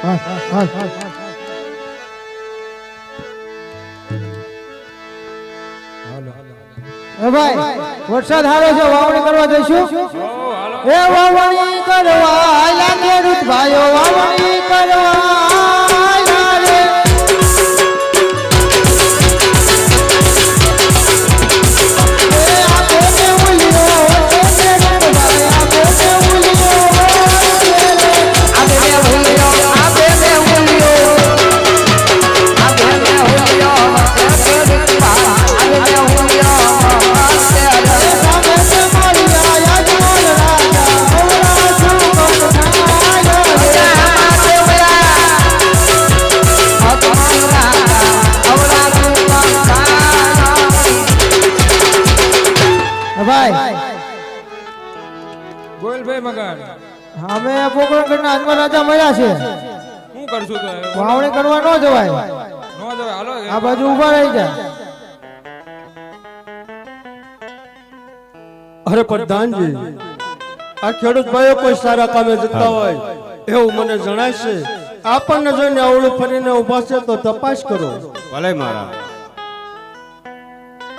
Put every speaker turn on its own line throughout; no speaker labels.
એ ભાઈ, વરસાદ હારો છે, વાવણી કરવા જઈશું? એ વાવણી કરવા લાગે ખેડૂત ભાઈઓ, વાવણી કરવા. અમે પોકરણગઢના હાથમાં રાજા મળ્યા છે.
શું કરશું તો
વાવણી કરવા ન જવાય.
ન જવાય, હાલો
આ બાજુ ઊભા રહી જા.
અરે પ્રધાનજી આ ખેડૂત ભાઈઓ કોઈ સારા કામે જતા હોય એવું મને જણાય છે. આપણને જોઈને અવળું ફરીને ઊભા છે તો તપાસ કરો.
ભલે મારા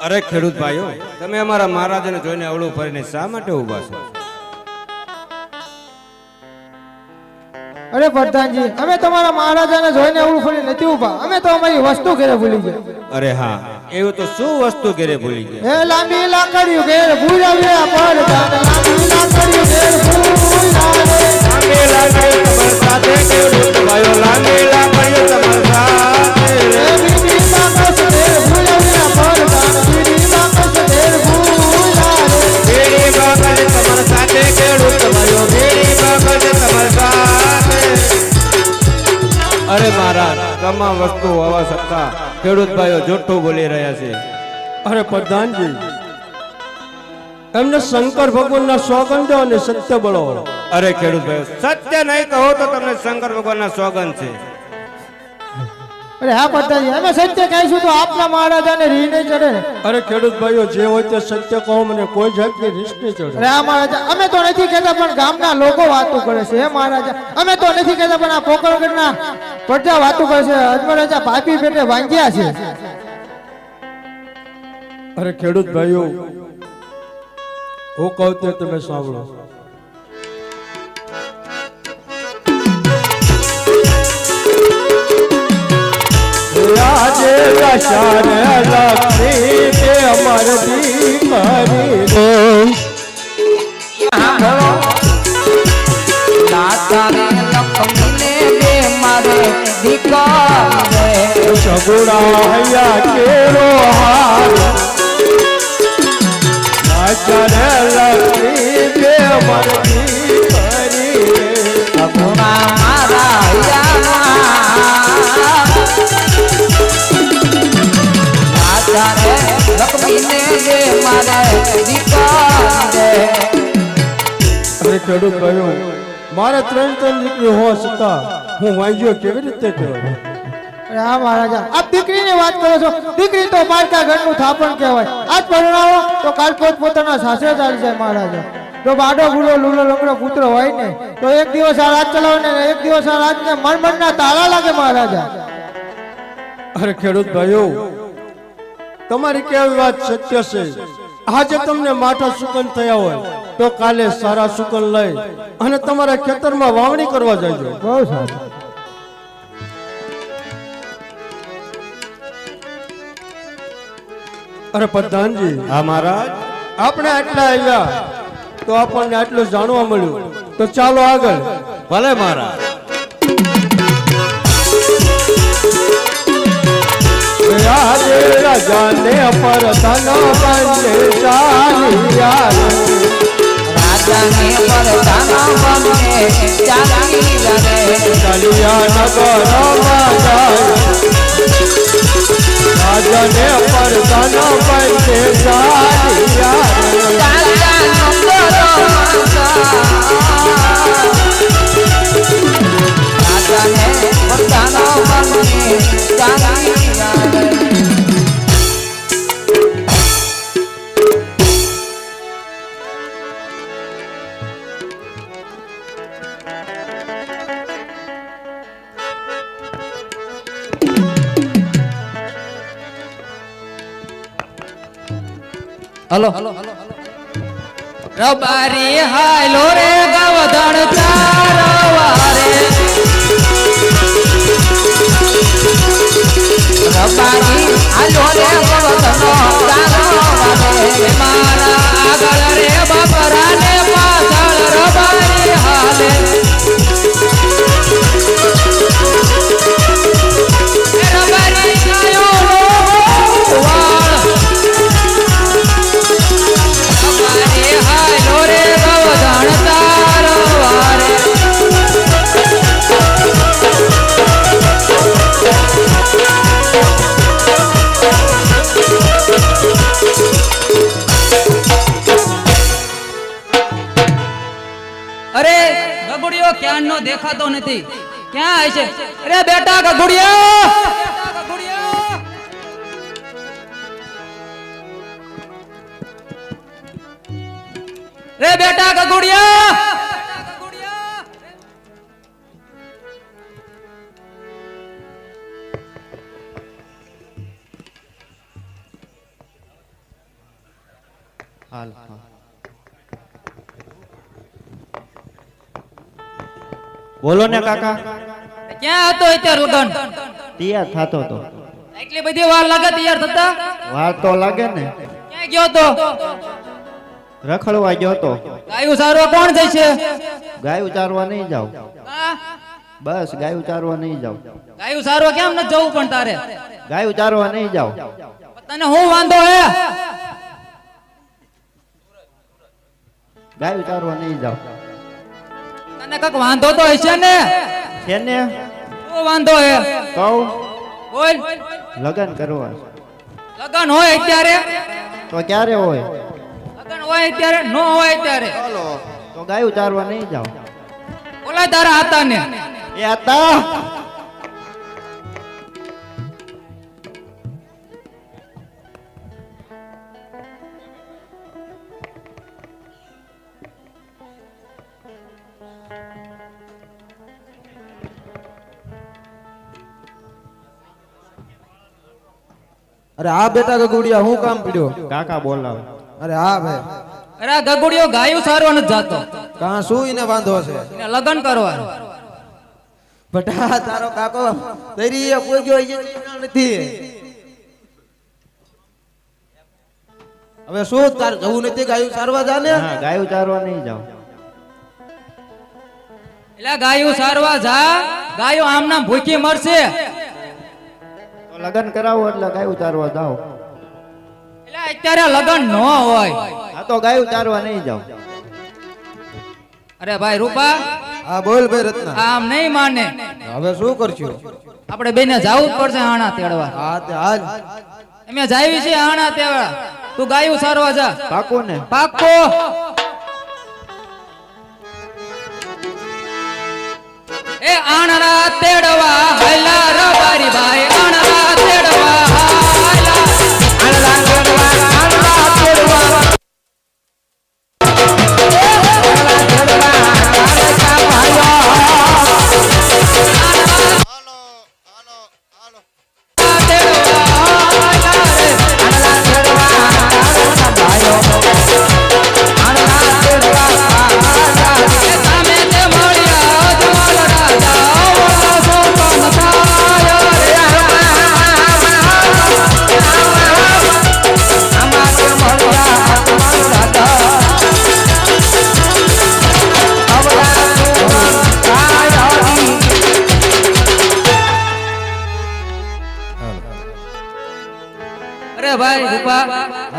અરે ખેડૂત ભાઈઓ તમે અમારા મહારાજને જોઈને અવળું ફરીને શા માટે ઊભા છો?
અરે પ્રધાનજી અમે તમારા મહારાજાને જોઈને એવું ફરી નથી ઊભા અમે તો અમારી વસ્તુ ઘરે ભૂલી ગયા.
અરે હા એવું તો શું વસ્તુ ઘરે ભૂલી ગયા?
એ લાંબી લાકડીઓ ઘેર ભૂલાવ્યા પડતા લાંબી લાકડીઓ ઘેર ભૂલાવે એ
વસ્તુ હોવા છતાં ખેડૂત ભાઈઓ જૂઠું બોલી રહ્યા છે.
અરે પ્રધાનજી એમને શંકર ભગવાનના સોગંદો અને સત્ય બળો
અરે ખેડૂત ભાઈઓ સત્ય નહીં કહો તો તમને શંકર ભગવાનના સોગંદ છે.
અરે હા પ્રધાનજી અમે સત્ય કહીશું તો આપના મહારાજાને રી નહીં ચડે. ને
અરે ખેડૂત ભાઈઓ જે હોય તે સત્ય કહો મને કોઈ જાતની રીસ નહીં ચડે.
અરે આ મહારાજા અમે તો નથી કહેતા પણ ગામના લોકો વાતો કરે છે હે મહારાજા. અમે તો નથી કહેતા પણ આ પોકરગઢના પ્રજા વાતો કરે છે. અજમરાજા પાપી પેટે વાંગ્યા છે.
અરે ખેડૂત ભાઈઓ હું કહું તે તમે સાંભળો. આજે દશાને લક્ષ્મી કે અમર દીકરી સગુણા હૈયા કેરો હાર લક્ષ્મી કે અમર દીકરી અરે ખેડૂત કહ્યું મારે ત્રણ ત્રણ દીકરી હોવા છતાં હું વાંજ્યો કેવી રીતે કહેવાય?
હા મહારાજા આપ દીકરીની વાત કરો છો. દીકરી તો પારકા ઘરનું થાપણ કહેવાય. આજ પરણાવો તો કાલ પોત પોતાના સાસરે ચાલી જાય મહારાજા. જો બાડો ગુલો લુલો લંગડો પુત્ર હોય ને તો એક દિવસ આ રાજ ચલાવે ને એક દિવસ આ રાજને મન મનના તાળા લાગે મહારાજા.
અરે ખેડૂત ભાઈઓ તમારી કેવી વાત સત્ય છે. આજે તમને માઠા સુકન થયા હોય તો કાલે સારા સુકન લઈ અને તમારા ખેતરમાં વાવણી કરવા જજો.
બહુ સારું.
અરે પ્રધાનજી
હા મહારાજ.
આપણે આટલા આવ્યા તો આપણને આટલું જાણવા મળ્યું. તો ચાલો આગળ.
ભલે મહારાજ.
આજે રાજાને પર ધન બંને ચાલિયા ચાલિયા રાજાને પર ધન બંને ચાલિયા
હલો. રબારી હાલો રે ગવધણ ચારવારે. રબારી હાલો રે ગવધણ ચારવારે. મારા આગળ રે બકરા ને પાછળ રબારી હાલે. ગગુડિયો નો દેખાતો નથી. ક્યાં હશે અરે બેટા ગગુડિયો! રે બેટા ગગુડિયા!
હાલ. બોલો ને કાકા.
ક્યાં હતો અત્યારે ઉગન
તૈયાર થતો તો
એટલી બધી વાર લાગે તૈયાર થતા?
વાર તો લાગે ને.
ક્યાં ગયો તો?
રખડવા ગયો તો.
ગાયું ચારવા કોણ જાય છે
ગાય ઉચારવા નહીં જાવ બસ ગાય ઉચારવા નહીં જાવ
ગાયું ચારવા કેમ ન જવું પણ તારે?
ગાય ઉચારવા નહીં જાવ
તને હું વાંધો હે?
ગાય ઉચારવા નહીં જાવ
તને કક વાંધો તો હશે ને?
છે ને?
શું વાંધો હે?
કહું?
બોલ.
લગન કરવા.
લગન હોય અત્યારે
તો ક્યારે હોય?
લગન હોય અત્યારે નો હોય અત્યારે
તો ગાય ઉચારવા નહીં જાવ
બોલા તારા હતા ને
એ હતા
અરે આ બેટા ગગુડિયા હું કામ પડ્યો?
કાકા બોલાવે.
અરે હા ભાઈ
અરે આ ગગુડિયો ગાયું સારવા નથી જાતો.
કાં શું એને વાંધો છે?
એને લગન કરવા.
બટા તારો કાકો તરી એ કોઈ ગયો એ નથી. હવે શું તાર જવું નથી ગાયું સારવા જા ને
હા ગાય ઉચારવા નહીં જાવ
એટલે ગાયું સારવા જા. ગાયો આમ નામ ભૂખી મરશે.
લગ્ન કરાવો એટલે ગાય ઉતારવા જાઓ.
એટલે અત્યારે લગન ન હોય.
આ તો ગાય ઉતારવા નહીં જાવ
અરે ભાઈ રૂપા.
હા બોલ ભાઈ રત્ના.
આમ નહીં માને.
હવે શું કરશું?
આપણે બેને જાવું જ પડશે આણા તેડવા.
હા તે હાલ.
અમે જાવી છે આણા તેડવા. તું ગાયું સારવા જા.
પાકો ને.
પાકો. એ આણા તેડવા.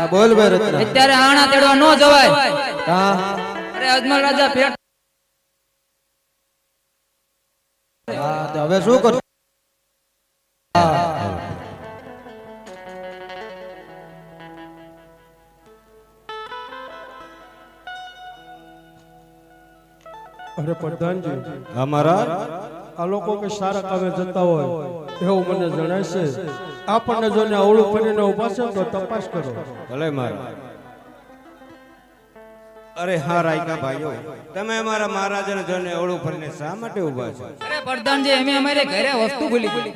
હા બોલ ભાઈ રત્ના.
અત્યારે આણા તેડવા ન જવાય.
હા.
અરે અજમલ રાજા પેટ
હા તો હવે શું કરું?
અરે પ્રધાનજી
અમારા
આ લોકો કે સારા કામે જતા હોય એવું મને જણાય છે. આપણને જોઈને અવળું કરીને ઊભા છે તો તપાસ કરો.
ભલે મારા. અરે હા રાયકા ભાઈઓ તમે અમારા મહારાજાને જોઈને ઓળું ફરીને શા માટે ઊભા છો?
અરે પ્રધાનજી અમે અમારે ઘરે વસ્તુ ભૂલી ગઈ.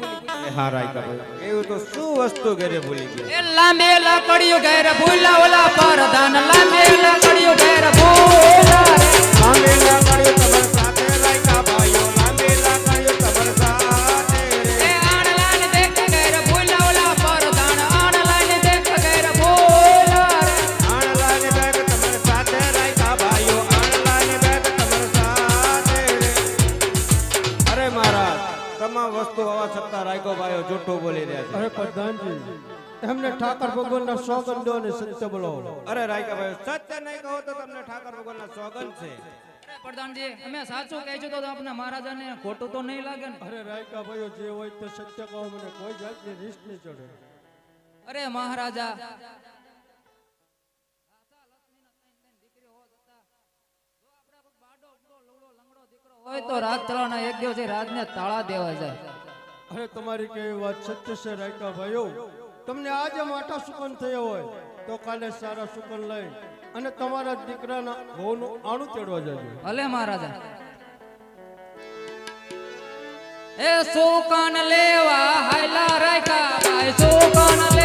હા રાયકા ભાઈ એવું તો શું વસ્તુ ઘરે ભૂલી ગઈ?
એ લાંબે લાકડીઓ ઘરે ભૂલા ઓલા પરધાન લાંબે લાકડીઓ ઘરે ભૂલા.
લાંબે લાકડીઓ તમાર
ઠાકર ભગવાનના સોગંદો અને સત્ય બોલો.
અરે રાયકા ભાઈઓ સત્ય નહીં કહો તો તમને ઠાકર ભગવાનના સોગંદ છે.
પ્રધાનજી અમે સાચું કહે છે તો આપણા મહારાજાને ખોટું તો નહીં લાગે ને?
અરે રાયકા ભાઈઓ જે હોય તે સત્ય કહો મને કોઈ જાતની રીસ નહીં ચડે.
અરે મહારાજા હોય તો રાત્રના એક દિવસે રાજને તાળા દેવા જાય.
અરે તમારી કેવી વાત સત્ય છે રાયકા ભાઈઓ? તમને આજે માટા સુકન થયા હોય, તો કાલે સારા સુકન લઈ અને તમારા દીકરાના ઘઉંનું આણું ચડવા જજો.
ભલે મહારાજા. એ સુકન લેવા હાયલા ભાઈ, સુકન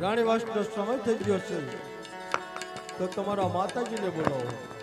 રાણીવાસનો સમય થઈ ગયો છે. તો તમારા માતાજીને બોલાવો.